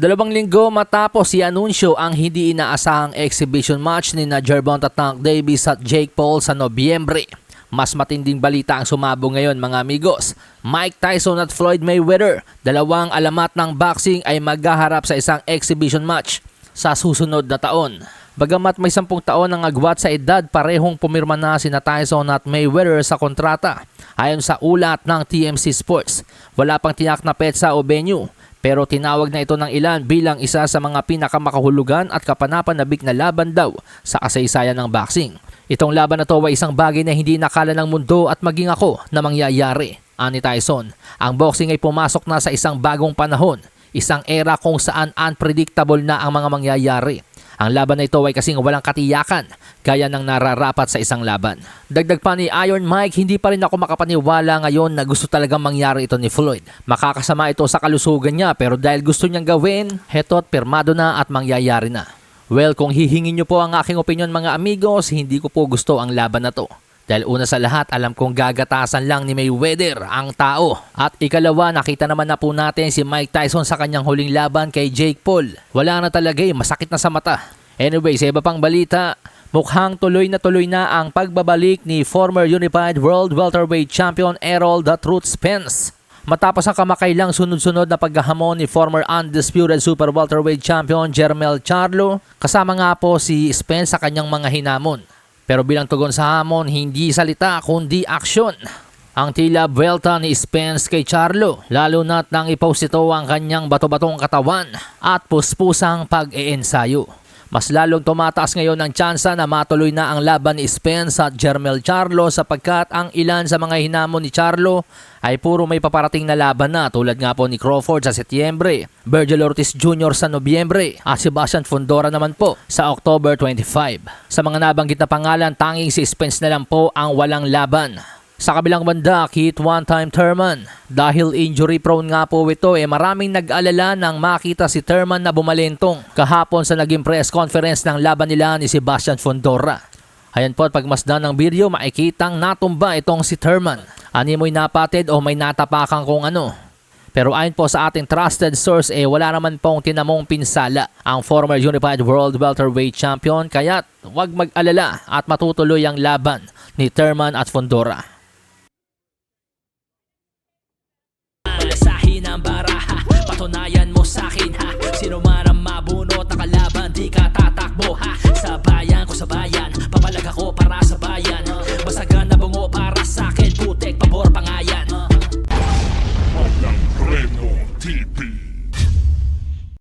Dalawang linggo matapos si anunsyo ang hindi inaasahang exhibition match ni na Gervonta Tank Davis at Jake Paul sa Nobyembre. Mas matinding balita ang sumabong ngayon mga amigos. Mike Tyson at Floyd Mayweather, dalawang alamat ng boxing ay maghaharap sa isang exhibition match sa susunod na taon. Bagamat may sampung taon ang agwat sa edad, parehong pumirma na sina Tyson at Mayweather sa kontrata. Ayon sa ulat ng TMC Sports, wala pang tiyak na petsa o venue. Pero tinawag na ito ng ilan bilang isa sa mga pinakamakahulugan at kapanapanabik na laban daw sa kasaysayan ng boxing. Itong laban na to ay isang bagay na hindi nakala ng mundo at maging ako na mangyayari. Ani Tyson, ang boxing ay pumasok na sa isang bagong panahon, isang era kung saan unpredictable na ang mga mangyayari. Ang laban na ito ay kasing walang katiyakan, gaya ng nararapat sa isang laban. Dagdag pa ni Iron Mike, hindi pa rin ako makapaniwala ngayon na gusto talagang mangyari ito ni Floyd. Makakasama ito sa kalusugan niya pero dahil gusto niyang gawin, heto't pirmado na at mangyayari na. Well, kung hihingin niyo po ang aking opinion mga amigos, hindi ko po gusto ang laban na to. Dahil una sa lahat, alam kong gagatasan lang ni Mayweather ang tao. At ikalawa, nakita naman na po natin si Mike Tyson sa kanyang huling laban kay Jake Paul. Wala na talaga eh, masakit na sa mata. Anyway, sa iba pang balita, mukhang tuloy na tuloy na ang pagbabalik ni former Unified World Welterweight Champion Errol The Truth Spence. Matapos ang kamakailang sunod-sunod na paghahamon ni former undisputed super welterweight champion Jermel Charlo, kasama nga po si Spence sa kanyang mga hinamon. Pero bilang tugon sa hamon, hindi salita kundi aksyon. Ang tila buwelta ni Spence kay Charlo, lalo na't nang ipost ito ang kanyang bato-batong katawan at puspusang pag-iensayo. Mas lalong tumataas ngayon ang tsansa na matuloy na ang laban ni Spence at Jermel Charlo sapagkat ang ilan sa mga hinamon ni Charlo ay puro may paparating na laban na tulad nga po ni Crawford sa Setyembre, Virgil Ortiz Jr. sa Nobyembre at Sebastian Fondora naman po sa October 25. Sa mga nabanggit na pangalan, tanging si Spence na lang po ang walang laban. Sa kabilang banda, Keith one-time Thurman. Dahil injury prone nga po ito, eh maraming nag-alala nang makita si Thurman na bumalentong kahapon sa naging press conference ng laban nila ni Sebastian Fondora. Ayan po at pagmasdan ng video, makikitang natumba itong si Thurman. Ani mo'y napatid o may natapakan kung ano. Pero ayon po sa ating trusted source eh wala naman pong tinamong pinsala ang former Unified World Welterweight Champion kaya't huwag mag-alala at matutuloy ang laban ni Thurman at Fondora. Patunayan mo sa akin ha